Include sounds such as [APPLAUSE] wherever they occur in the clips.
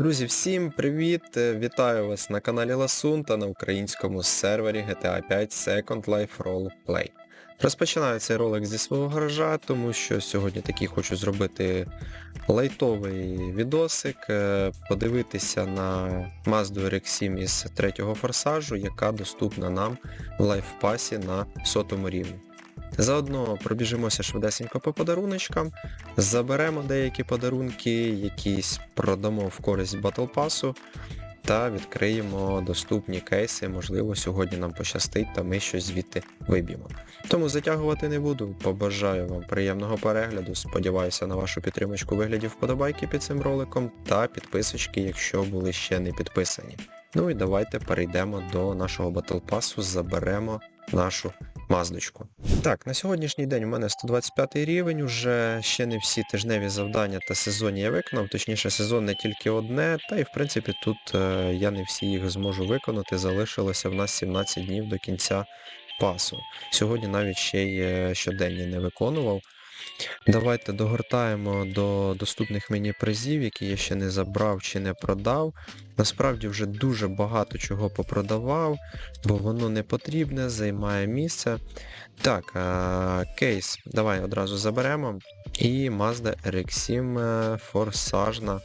Друзі, всім привіт! Е, Вітаю вас на каналі Ласун та на українському сервері GTA 5 Second Life Roleplay. Розпочинаю цей ролик зі свого гаража, тому що сьогодні такий хочу зробити лайтовий відосик, е, подивитися на Mazda RX-7 із третього форсажу, яка доступна нам в лайфпасі на сотому рівні. Заодно пробіжимося швидесенько по подаруночкам, заберемо деякі подарунки, якісь продамо в користь Pass та відкриємо доступні кейси, можливо, сьогодні нам пощастить та ми щось звідти виб'ємо. Тому затягувати не буду, побажаю вам приємного перегляду, сподіваюся на вашу підтримочку у вигляді вподобайки під цим роликом та підписочки, якщо були ще не підписані. Ну і давайте перейдемо до нашого Pass, заберемо нашу маздочку. Так, на сьогоднішній день у мене 125 рівень, уже ще не всі тижневі завдання та сезонні я виконав, точніше сезонне тільки одне, та і в принципі тут е, я не всі їх зможу виконати, залишилося в нас 17 днів до кінця пасу. Сьогодні навіть ще й е, щоденні не виконував. Давайте догортаємо до доступних мені призів, які я ще не забрав чи не продав. Насправді вже дуже багато чого попродавав, бо воно не потрібне, займає місце. Так, а, кейс, давай одразу заберемо. І Mazda RX-7 е, форсажна.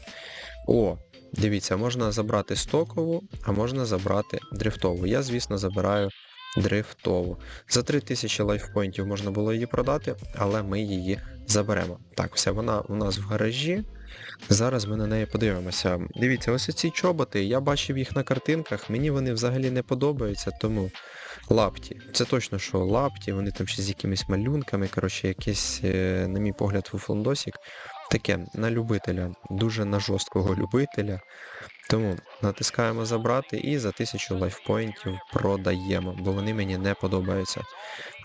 О, дивіться, можна забрати стокову, а можна забрати дрифтову. Я, звісно, забираю дрифтову. За 3000 лайфпоінтів можна було її продати, але ми її заберемо. Так, все, вона у нас в гаражі. Зараз ми на неї подивимося. Дивіться, ось ці чоботи, я бачив їх на картинках, мені вони взагалі не подобаються, тому лапті. Це точно, що лапті, вони там ще з якимись малюнками, коротше, якийсь, е, на мій погляд, фуфлондосик. Таке на любителя, дуже на жорсткого любителя. Тому натискаємо забрати і за 1000 лайфпоінтів продаємо, бо вони мені не подобаються.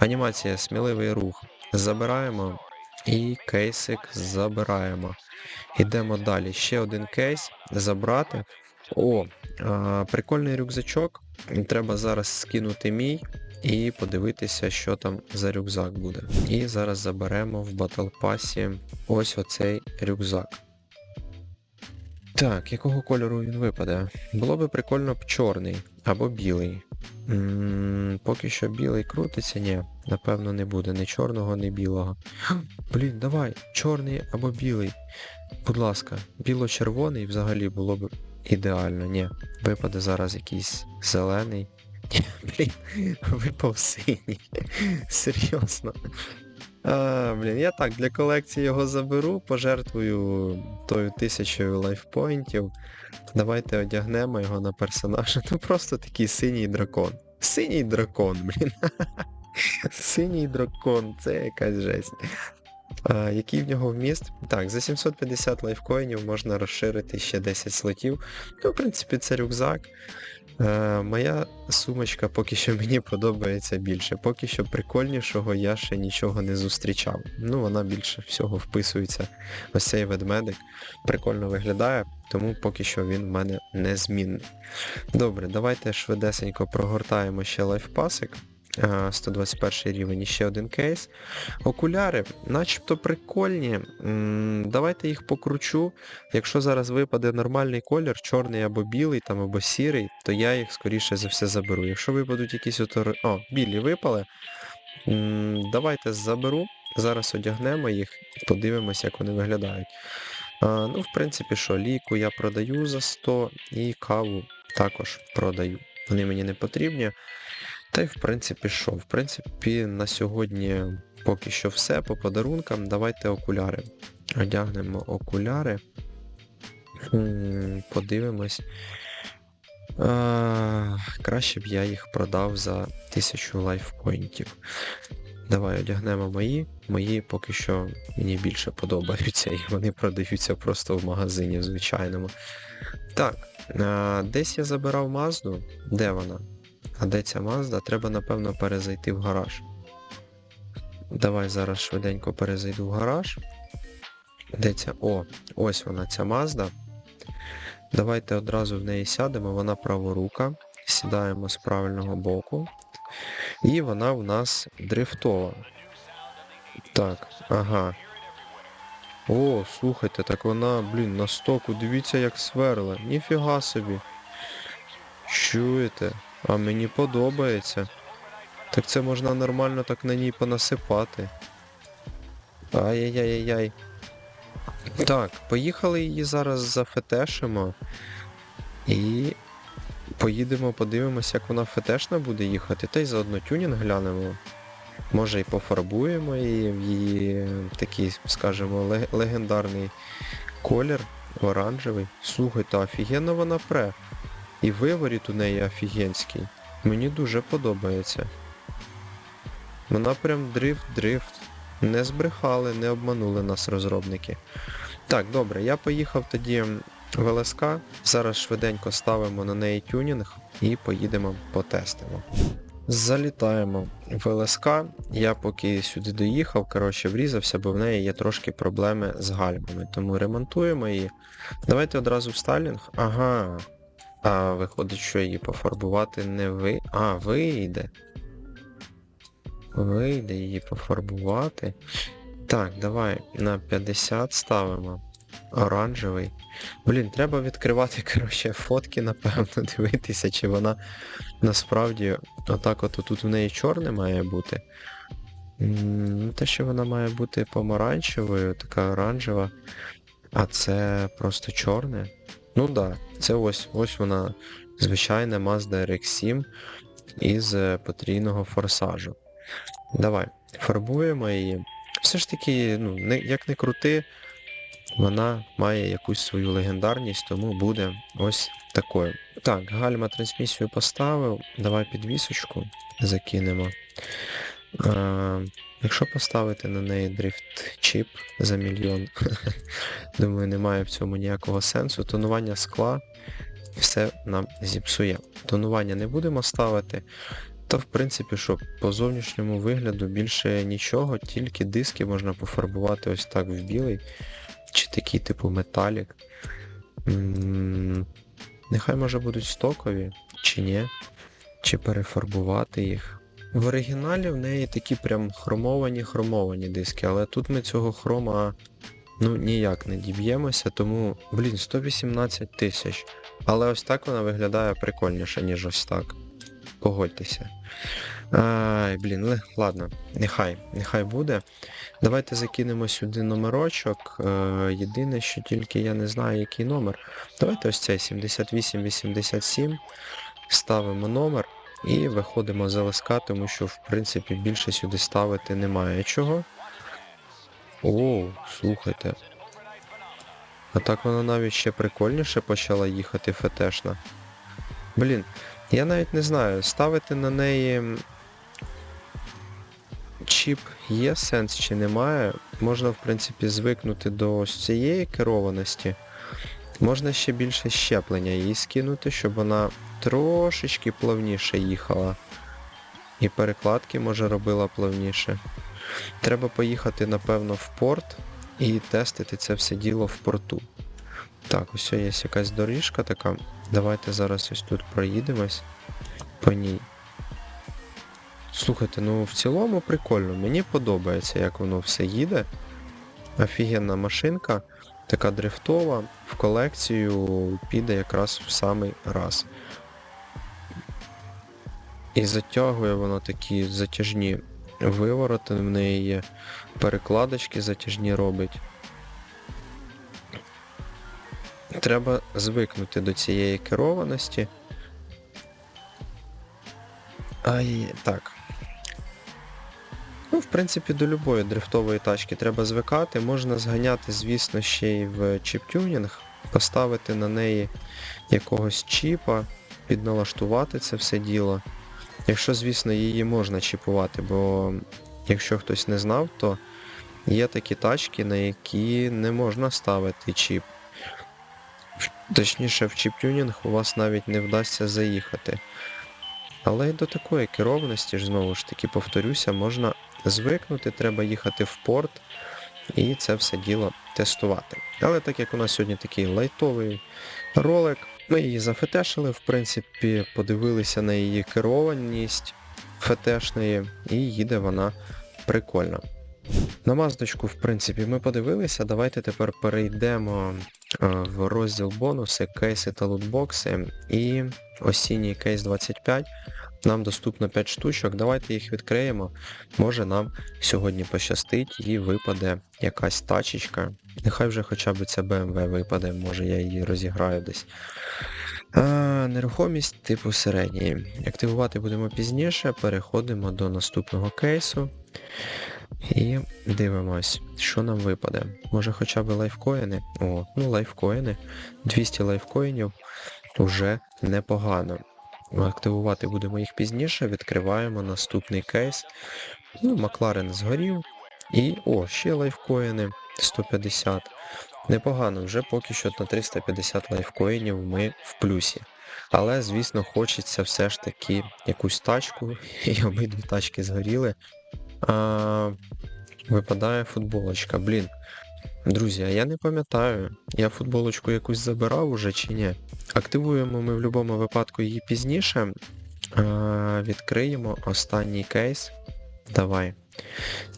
Анімація сміливий рух. Забираємо і кейсик забираємо. Йдемо далі. Ще один кейс. Забрати. О, а, прикольний рюкзачок. Треба зараз скинути мій і подивитися, що там за рюкзак буде. І зараз заберемо в Pass ось оцей рюкзак. Так, якого кольору він випаде? Було би прикольно б чорний або білий. м поки що білий крутиться, ні, напевно не буде ні чорного, ні білого. Блін, давай, чорний або білий. Будь ласка, біло-червоний взагалі було б ідеально. Ні, випаде зараз якийсь зелений. [LAUGHS] Блін, випав синій. Серйозно. А, блін, я так, для колекції його заберу, пожертвую тою тисячою лайфпоінтів. Давайте одягнемо його на персонажа. Ну просто такий синій дракон. Синій дракон, блін. [LAUGHS] Синій дракон, це якась жесть. А, який в нього вміст? Так, за 750 лайфкоїнів можна розширити ще 10 слотів. Ну, в принципі, це рюкзак. Е, моя сумочка поки що [LAUGHS] мені подобається більше. Поки що прикольнішого я ще нічого не зустрічав. Ну, вона більше всього вписується. Ось цей ведмедик. Прикольно виглядає, тому поки що він в мене незмінний. Добре, давайте швидесенько прогортаємо ще лайфпасик. Е, 121 рівень і ще один кейс. Окуляри, начебто прикольні. Давайте їх покручу. Якщо зараз випаде нормальний колір, чорний або білий, там, або сірий, то я їх скоріше за все заберу. Якщо випадуть якісь ото... О, білі випали. Давайте заберу. Зараз одягнемо їх подивимося, як вони виглядають. А, ну, в принципі, що, ліку я продаю за 100 і каву також продаю. Вони мені не потрібні. Та й в принципі що? В принципі, на сьогодні поки що все по подарункам. Давайте окуляри. Одягнемо окуляри. Подивимось. А, краще б я їх продав за 1000 лайфпоінтів. Давай одягнемо мої. Мої поки що мені більше подобаються і вони продаються просто в магазині в звичайному. Так, а, десь я забирав Мазду. Де вона? А де ця Мазда? Треба, напевно, перезайти в гараж. Давай зараз швиденько перезайду в гараж. Де ця? О, ось вона, ця Мазда. Давайте одразу в неї сядемо, вона праворука. Сідаємо з правильного боку. І вона у нас дрифтова. Так, ага. О, слухайте, так вона, блін, на стоку, дивіться як сверла. Ніфіга собі. Чуєте? А мені подобається. Так це можна нормально так на ній понасипати. Ай-яй-яй-яй. Так, поїхали її зараз зафетешимо. І поїдемо, подивимося, як вона фетешна буде їхати, та й заодно тюнінг глянемо. Може і пофарбуємо її в її такий, скажімо, легендарний колір, оранжевий. Слухайте, офігенно вона пре. І виворіт у неї офігенський. Мені дуже подобається. Вона прям дрифт-дрифт. Не збрехали, не обманули нас розробники. Так, добре, я поїхав тоді в ЛСК. Зараз швиденько ставимо на неї тюнінг і поїдемо потестимо. Залітаємо в ЛСК. Я поки сюди доїхав, коротше, врізався, бо в неї є трошки проблеми з гальмами. Тому ремонтуємо її. Давайте одразу в стайлінг. Ага. А виходить, що її пофарбувати не ви. А, вийде. Вийде її пофарбувати. Так, давай на 50 ставимо. Оранжевий. Блін, треба відкривати, [LAUGHS] коротше, фотки, напевно, дивитися, чи вона насправді отак от тут в неї чорне має бути. Те, що вона має бути помаранчевою, така оранжева, а це просто чорне. Ну так, да, це ось ось вона звичайна Mazda RX-7 із е, потрійного форсажу. Давай, фарбуємо її. Все ж таки, ну, не, як не крути, вона має якусь свою легендарність, тому буде ось такою. Так, гальма трансмісію поставив. Давай підвісочку закинемо. А, якщо поставити на неї дрифт чіп за мільйон, [LAUGHS] думаю, немає в цьому ніякого сенсу. Тонування скла все нам зіпсує. Тонування не будемо ставити. Та в принципі, що по зовнішньому вигляду більше нічого, тільки диски можна пофарбувати ось так в білий, чи такий типу металік. Нехай може будуть стокові, чи ні, чи перефарбувати їх. В оригіналі в неї такі прям хромовані-хромовані диски, але тут ми цього хрома ну ніяк не діб'ємося, тому, блін, 118 тисяч. Але ось так вона виглядає прикольніше, ніж ось так. Погодьтеся. Ай, блін, ладно, нехай, нехай буде. Давайте закинемо сюди номерочок. Е, єдине, що тільки я не знаю, який номер. Давайте ось цей 7887. Ставимо номер і виходимо з ЛСК, тому що в принципі більше сюди ставити немає чого. О, слухайте. А так вона навіть ще прикольніше почала їхати фетешна. Блін, я навіть не знаю, ставити на неї чіп є сенс чи немає. Можна, в принципі, звикнути до ось цієї керованості. Можна ще більше щеплення їй скинути, щоб вона трошечки плавніше їхала. І перекладки, може, робила плавніше. Треба поїхати, напевно, в порт і тестити це все діло в порту. Так, ось є якась доріжка така. Давайте зараз ось тут проїдемось по ній. Слухайте, ну в цілому прикольно, мені подобається, як воно все їде. Офігенна машинка, така дрифтова, в колекцію піде якраз в самий раз. І затягує воно такі затяжні вивороти, в неї є перекладочки затяжні робить. Треба звикнути до цієї керованості. Ай, так. Ну, в принципі, до любої дрифтової тачки треба звикати. Можна зганяти, звісно, ще й в чіп-тюнінг, поставити на неї якогось чіпа, підналаштувати це все діло. Якщо, звісно, її можна чіпувати, бо якщо хтось не знав, то є такі тачки, на які не можна ставити чіп. Точніше, в чіп-тюнінг у вас навіть не вдасться заїхати. Але й до такої керованості ж знову ж таки повторюся, можна звикнути, треба їхати в порт і це все діло тестувати. Але так як у нас сьогодні такий лайтовий ролик, ми її зафетешили, в принципі, подивилися на її керованість фетешної, і їде вона прикольно. На маздочку, в принципі, ми подивилися. Давайте тепер перейдемо е, в розділ бонуси, кейси та лутбокси. І осінній кейс 25. Нам доступно 5 штучок. Давайте їх відкриємо. Може нам сьогодні пощастить і випаде якась тачечка. Нехай вже хоча б ця BMW випаде, може я її розіграю десь. А, нерухомість типу середньої. Активувати будемо пізніше, переходимо до наступного кейсу. І дивимось, що нам випаде. Може хоча б лайфкоїни? О, ну лайфкоїни. 200 лайфкоїнів вже непогано. Активувати будемо їх пізніше, відкриваємо наступний кейс. Ну, Макларен згорів. І, о, ще лайфкоїни 150. Непогано, вже поки що на 350 лайфкоїнів ми в плюсі. Але, звісно, хочеться все ж таки якусь тачку, [LAUGHS] і обидві тачки згоріли. А, випадає футболочка. Блін. Друзі, а я не пам'ятаю, я футболочку якусь забирав уже чи ні. Активуємо ми в будь-якому випадку її пізніше. А, відкриємо останній кейс. Давай.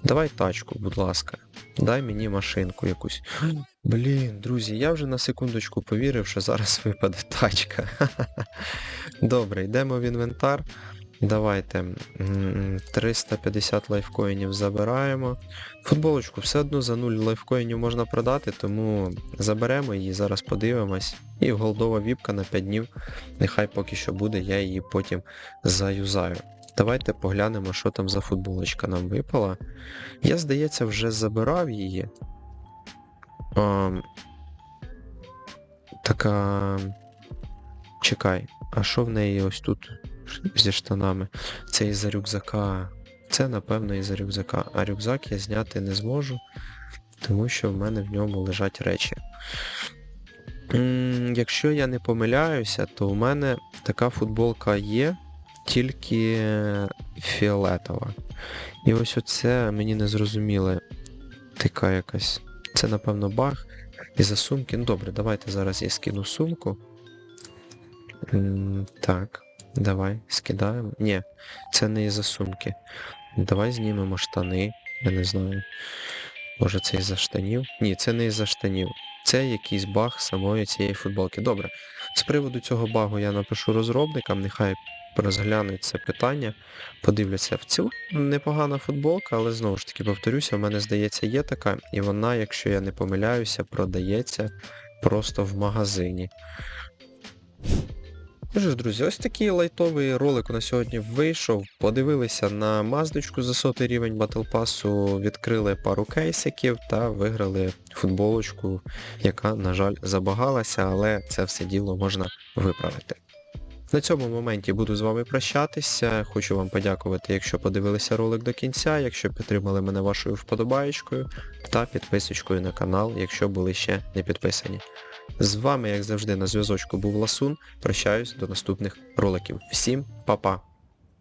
Давай тачку, будь ласка. Дай мені машинку якусь. Блін, друзі, я вже на секундочку повірив, що зараз випаде тачка. [LAUGHS] Добре, йдемо в інвентар. Давайте. 350 лайфкоїнів забираємо. Футболочку все одно за 0 лайфкоїнів можна продати, тому заберемо її, зараз подивимось. І голдова віпка на 5 днів. Нехай поки що буде, я її потім заюзаю. Давайте поглянемо, що там за футболочка нам випала. Я, здається, вже забирав її. Ам, така. Чекай, а що в неї ось тут зі штанами? Це із-за рюкзака. Це, напевно, із-за рюкзака. А рюкзак я зняти не зможу, тому що в мене в ньому лежать речі. Якщо я не помиляюся, то у мене така футболка є, тільки фіолетова. І ось оце мені не зрозуміло. Така якась. Це, напевно, баг. І за сумки. Ну добре, давайте зараз я скину сумку. Так, давай, скидаємо. Ні, це не із-за сумки. Давай знімемо штани. Я не знаю. Може це із-за штанів? Ні, це не із-за штанів. Це якийсь баг самої цієї футболки. Добре. З приводу цього багу я напишу розробникам, нехай розглянуть це питання, подивляться. В цілому непогана футболка, але знову ж таки повторюся, в мене здається є така, і вона, якщо я не помиляюся, продається просто в магазині. Ну ж, друзі, ось такий лайтовий ролик на сьогодні вийшов. Подивилися на маздочку за сотий рівень Pass, відкрили пару кейсиків та виграли футболочку, яка, на жаль, забагалася, але це все діло можна виправити. На цьому моменті буду з вами прощатися. Хочу вам подякувати, якщо подивилися ролик до кінця, якщо підтримали мене вашою вподобаєчкою та підписочкою на канал, якщо були ще не підписані. З вами, як завжди, на зв'язочку був Ласун. Прощаюсь до наступних роликів. Всім па-па!